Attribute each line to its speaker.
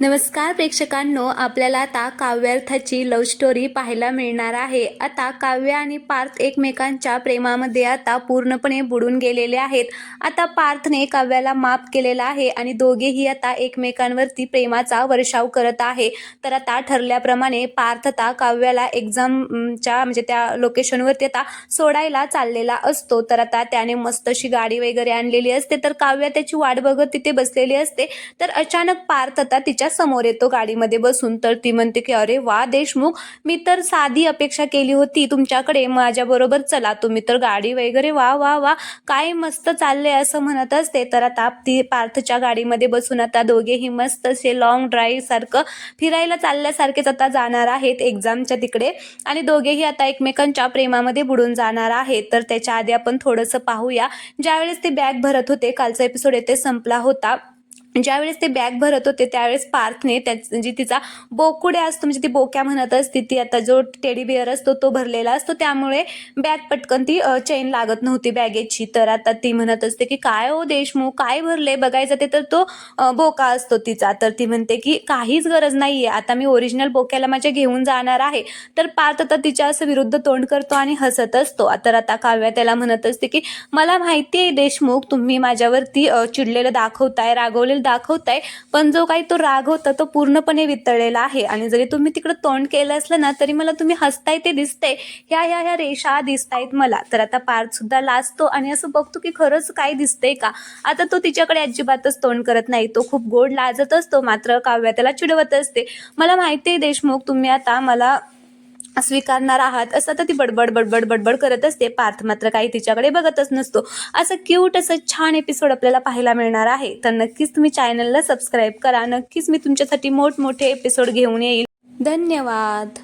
Speaker 1: नमस्कार प्रेक्षकांनो आपल्याला आता काव्यार्थाची लव्ह स्टोरी पाहायला मिळणार आहे. आता काव्य आणि पार्थ एकमेकांच्या प्रेमामध्ये आता पूर्णपणे बुडून गेलेले आहेत. आता पार्थने काव्याला माफ केलेला आहे आणि दोघेही आता एकमेकांवरती प्रेमाचा वर्षाव करत आहे. तर आता ठरल्याप्रमाणे पार्थ आता काव्याला एक्झामच्या म्हणजे त्या लोकेशनवरती आता सोडायला चाललेला असतो. तर आता त्याने मस्त अशी गाडी वगैरे आणलेली असते. तर काव्य त्याची वाट बघत तिथे बसलेली असते. तर अचानक पार्थ आता तिच्या समोर येतो गाडीमध्ये बसून तर ती म्हणते की अरे वा देशमुख मी तर साधी अपेक्षा केली होती तुमच्याकडे. माझ्याबरोबर चला तुम्ही तर गाडी वगैरे वा वा वा. काय मस्त चालले असं म्हणत असते. तर आता ती पार्थच्या गाडीमध्ये बसून आता दोघेही मस्त असे लॉंग ड्राईव्ह सारखं फिरायला चालल्यासारखेच आता जाणार आहेत एक्झामच्या तिकडे. आणि दोघेही आता एकमेकांच्या प्रेमामध्ये बुडून जाणार आहेत. तर त्याच्या आधी आपण थोडंसं पाहूया. ज्यावेळेस ते बॅग भरत होते कालचा एपिसोड येथे संपला होता. ज्यावेळेस ते बॅग भरत होते त्यावेळेस पार्थने त्या जी म्हणजे तिचा बोकुड्या असतो म्हणजे ती बोक्या म्हणत असते ती आता जो टेडी बिअर असतो तो भरलेला असतो. त्यामुळे बॅग पटकन ती चेन लागत नव्हती बॅगेची तर आता ती म्हणत असते की काय हो देशमुख काय भरले? बघायचं ते तर तो बोका असतो तिचा. तर ती म्हणते की काहीच गरज नाहीये. आता मी ओरिजिनल बोक्याला माझ्या घेऊन जाणार आहे. तर पार्थ आता तिच्या असं विरुद्ध तोंड करतो आणि हसत असतो. तर आता काव्या त्याला म्हणत असते की मला माहिती आहे देशमुख तुम्ही माझ्यावरती चिडलेलं दाखवताय रागवलेलं दाखवताय पण जो काही तो राग होता तो पूर्णपणे वितळलेला आहे. आणि जरी तुम्ही तिकडं तोंड केलं असलं ना तरी मला तुम्ही हसताय ते दिसतंय. ह्या ह्या ह्या रेषा दिसतायत मला. तर आता पार्थ सुद्धा लाजतो आणि असं बघतो की खरंच काय दिसतंय का? आता तो तिच्याकडे अजिबातच तोंड करत नाही. तो खूप गोड लाजत असतो मात्र काव्या त्याला चिडवत असते. मला माहिती आहे देशमुख तुम्ही आता मला स्वीकारणार आहात. असं तर ती बडबड बडबड बडबड करत असते. पार्थ मात्र काही तिच्याकडे बघतच नसतो. असं क्यूट असं छान एपिसोड आपल्याला पाहायला मिळणार आहे. तर नक्कीच तुम्ही चॅनलला सबस्क्राईब करा. नक्कीच मी तुमच्यासाठी मोठमोठे एपिसोड घेऊन येईल. धन्यवाद.